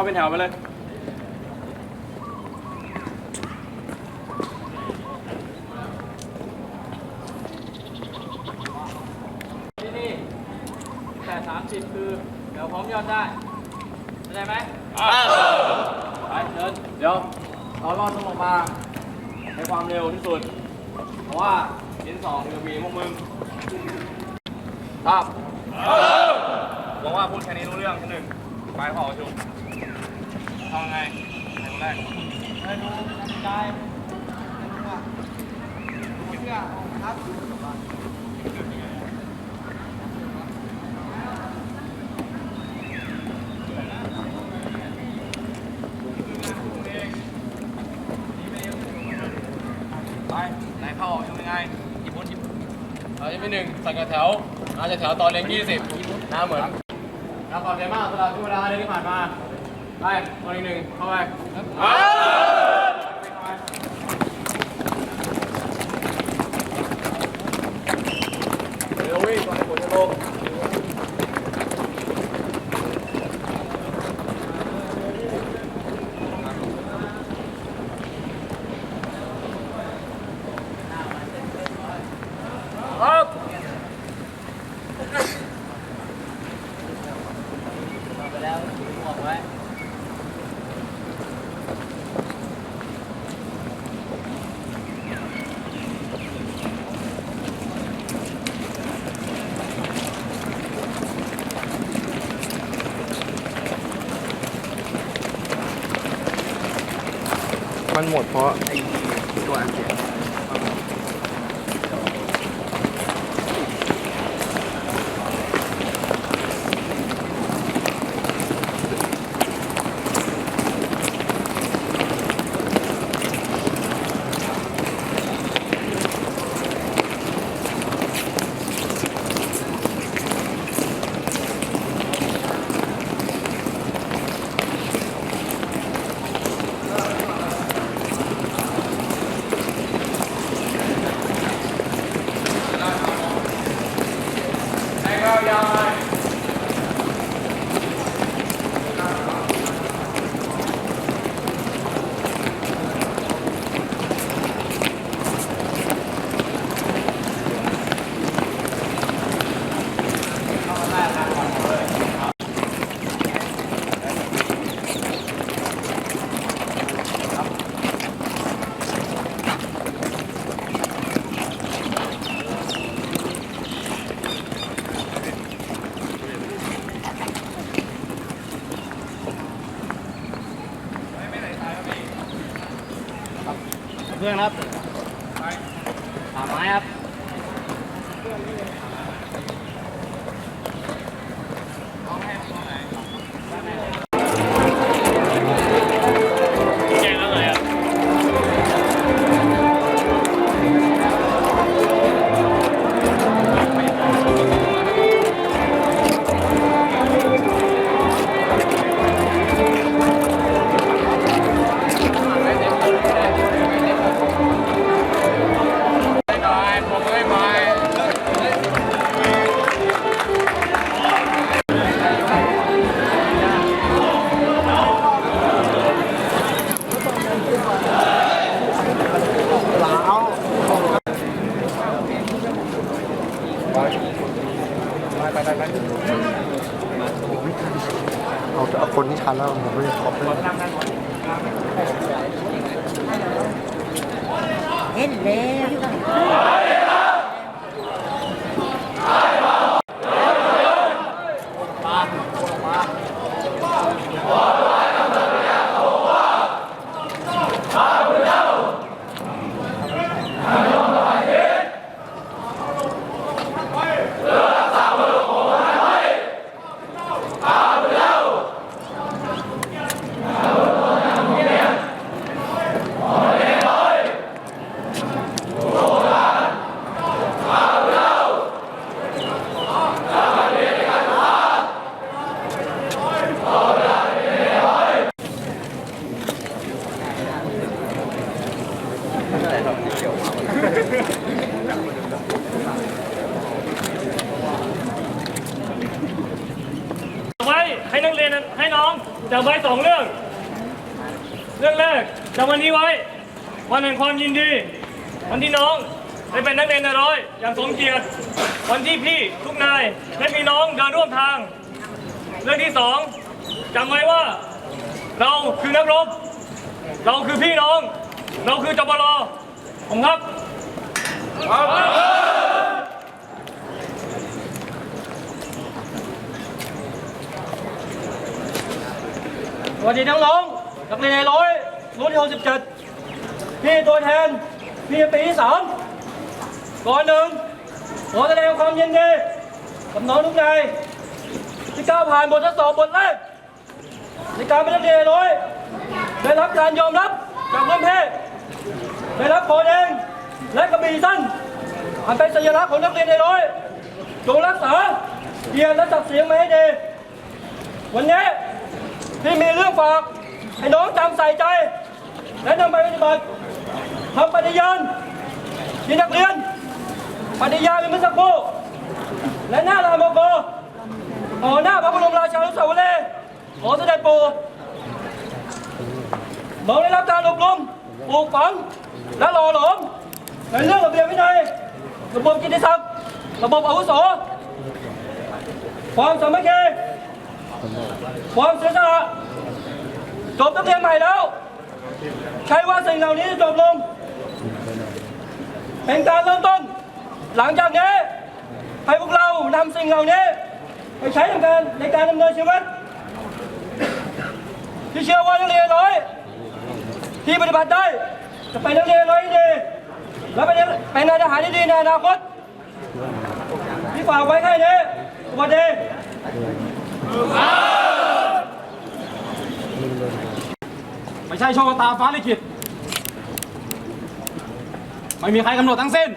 าเป็นแถวไปเลย ที่นี่แต่สามสิบคือ เดี๋ยวพร้อมยอดได้เข้าใจไหมไปเดินเดี๋ยวเราลอดต้องลงมาให้ความเร็วที่สุด เพราะว่าชิ้นสองคือมีพวกมึงครับหวังว่าพูดแค่นี้รู้เรื่องที่หนึ่ง ไปขอชุมทำไงในคนแรกไปดูกายดูเสื้อครับไปไหนเข้าออกยังไงหยิบพุ้นหยิบเราจะเป็นหนึ่งสั่งกับแถวอาจจะแถวตอนเลี้ยงยี่สิบหน้าเหมือน เราขอบใจมากสำหรับทุกเวลาที่ผ่านมา ไปคนอีกหนึ่งเข้าไปเร็ววิ่งก่อนให้ฝนจะลง ครับ ไปแล้วถือหมวกไว้ มันหมดเพราะไอ้ตัวอันเสีย เพื่อนครับ ไม่ได้ข อบเลยเห็นแล้วจำไว้สองเรื่อง เรื่องแรกจำวันนี้ไว้ วันแห่งความยินดี วันที่น้องได้เป็นนักเรียนนายร้อย อย่างสมเกียรติ วันที่พี่ทุกนายได้มีน้องเดินร่วมทาง เรื่องที่สองจำไว้ว่า เราคือนักรบ เราคือพี่น้อง เราคือจปรผมครับ สวัสดีน้องๆนักเรียนในร้อยรุ่นที่67พี่ตัวแทนพี่ปีที่สามก่อนหนึ่งขอแสดงความยินดีกับน้องทุกนายที่ก้าวผ่านบททดสอบบทแรกในการเป็นนักเรียนในร้อยได้รับการยอมรับจากเพื่อนเพศได้รับโคแดงและกระบี่สั้นอันเป็นสัญลักษณ์ของนักเรียนในร้อยจงรักษาเกียรติและศักดิ์ศรีมาให้ดีวันนี้ ที่มีเรื่องฝากให้น้องจำใส่ใจ และนำไปปฏิบัติทำปฏิญาณที่นักเรียนปฏิญาณเป็นมื่อสักครู่และหน้าลานโมโกต่อหน้าพระบรมราชานุสาวรีย์ขอเสด็จปู่น้องได้รับการอบรมปลูกฝังและหล่อหลอมในเรื่องระเบียบวินัยระบบกิตติศักดิ์ระบบอาวุโสความสามัคคี ความเสียสละจบนักเรียนใหม่แล้ว ใช่ว่าสิ่งเหล่านี้จะจบลงเป็นการเริ่มต้น หลังจากนี้ให้พวกเรานำสิ่งเหล่านี้ไปใช้ในการในการดำเนินชีวิตที่เชื่อว่านักเรียนร้อย ที่ปฏิบัติได้จะเป็นนักเรียนร้อยดีและเป็นเป็นนายทหารที่ดีในอนาคตที่ฝากไว้แค่นี้สวัสดี ไม่ใช่โชคชะตาฟ้าลิขิต ไม่มีใครกำหนดทั้งสิ้น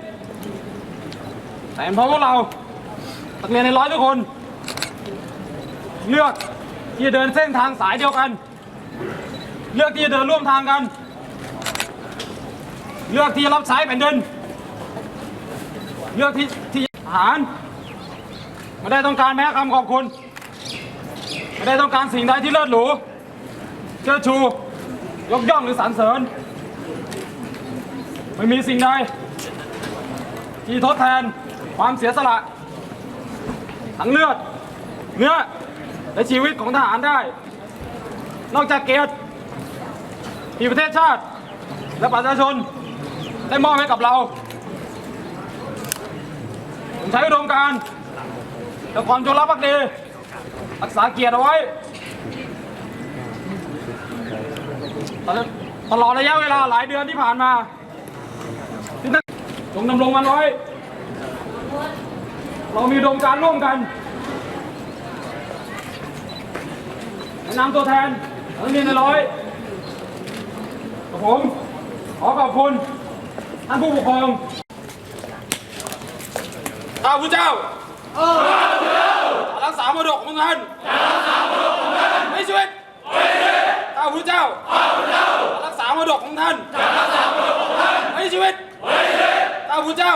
แต่เป็นเพราะพวกเรานักเรียนในร้อยทุกคน เลือกที่จะเดินเส้นทางสายเดียวกัน เลือกที่จะเดินร่วมทางกัน เลือกที่จะรับใช้แผ่นดิน เลือกที่ที่หารไม่ได้ต้องการแม้คำขอบคุณ ไม่ได้ต้องการสิ่งใดที่เลิศหรูเชิดชู ยกย่องหรือสรรเสริญ ไม่มีสิ่งใดที่ทดแทนความเสียสละ ทั้งเลือด เนื้อ และชีวิตของทหารได้ นอกจากเกียรติที่ประเทศชาติ และประชาชน ได้มอบให้กับเรา ผมใช้อุดมการณ์และความจงรักภักดีรักษาเกียรติเอาไว้ ตลอดระยะเวลาหลายเดือนที่ผ่านมาที่ท่านจงดำรงมันไว้ เรามีดมการร่วมกันนนามตัวแทนนักเรียนในร้อยกับผม ขอขอบคุณท่านผู้ปกครองข้าพเจ้ารักษามรดกของท่านไม่ชีวิตข้าพเจ้า รักษามรดกของท่านไว้ในชีวิตข้าพเจ้า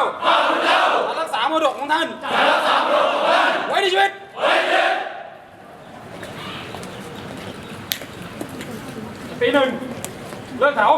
รักษามรดกของท่านไว้ในชีวิต ปีหนึ่งเลิกแถว